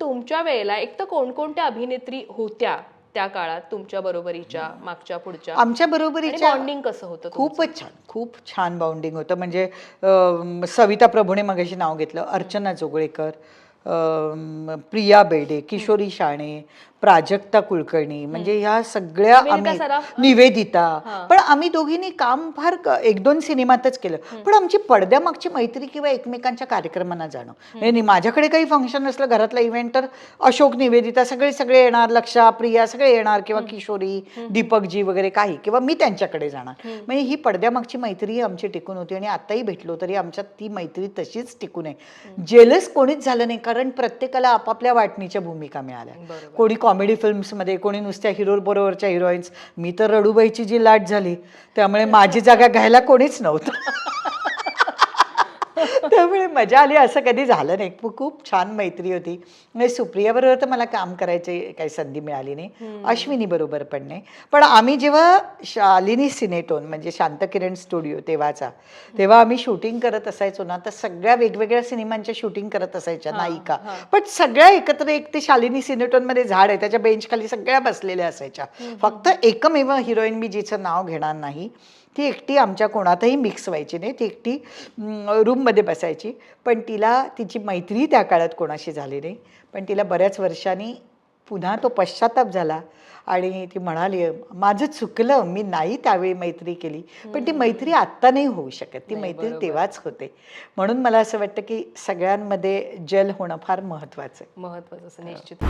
तुमच्या वेळेला एक तर कोणकोणत्या अभिनेत्री होत्या त्या काळात तुमच्या बरोबरीच्या मागच्या पुढच्या आमच्या बरोबरीच्या बॉन्डिंग कसं होतं? खूपच छान खूप छान बाउंडिंग होतं म्हणजे सविता प्रभूने मगाशी नाव घेतलं अर्चना जोगळेकर प्रिया बेडे किशोरी शाणे प्राजक्ता कुलकर्णी म्हणजे ह्या सगळ्या आम्ही? निवेदिता. पण आम्ही दोघींनी काम फार एक दोन सिनेमातच केलं. पण आमची पडद्यामागची मैत्री किंवा एकमेकांच्या कार्यक्रमांना जाणं. म्हणजे माझ्याकडे काही फंक्शन असलं घरातला इव्हेंट तर अशोक निवेदिता सगळे सगळे येणार लक्षा प्रिया सगळे येणार किंवा किशोरी दीपकजी वगैरे काही किंवा मी त्यांच्याकडे जाणार. म्हणजे ही पडद्यामागची मैत्री आमची टिकून होती आणि आताही भेटलो तरी आमच्यात ती मैत्री तशीच टिकून आहे. जेलस कोणीच झालं नाही कारण प्रत्येकाला आपापल्या वाटणीच्या भूमिका मिळाल्या. कोणी कॉमेडी फिल्म्समध्ये कोणी नुसत्या हिरो बरोबरच्या हिरोईन्स मी तर रडूबाईची जी लाट झाली त्यामुळे माझी जागा घ्यायला कोणीच नव्हतं. त्यामुळे मजा आली. असं कधी झालं नाही. खूप छान मैत्री होती. म्हणजे सुप्रियाबरोबर तर मला काम करायची काही संधी मिळाली नाही. अश्विनी बरोबर पण नाही. पण आम्ही जेव्हा शालिनी सिनेटोन म्हणजे शांतकिरण स्टुडिओ तेव्हाचा तेव्हा आम्ही शूटिंग करत असायचो ना तर सगळ्या वेगवेगळ्या सिनेमांच्या शूटिंग करत असायच्या नायिका. पण सगळ्या एकत्र एक ते शालिनी सिनेटोनमध्ये झाड आहे. त्याच्या बेंच खाली सगळ्या बसलेल्या असायच्या. फक्त एकमेव हिरोईन मी जिचं नाव घेणार नाही. ती एकटी आमच्या कोणातही मिक्स व्हायची नाही. ती एकटी रूममध्ये बसायची. पण तिला तिची मैत्री त्या काळात कोणाशी झाली नाही. पण तिला बऱ्याच वर्षांनी पुन्हा तो पश्चाताप झाला. आणि ती म्हणाली माझं चुकलं. मी नाही त्यावेळी मैत्री केली. पण ती मैत्री आत्ता नाही होऊ शकत. ती मैत्री तेव्हाच होते. म्हणून मला असं वाटतं की सगळ्यांमध्ये जल होणं फार महत्त्वाचं आहे. महत्वाचं असं निश्चित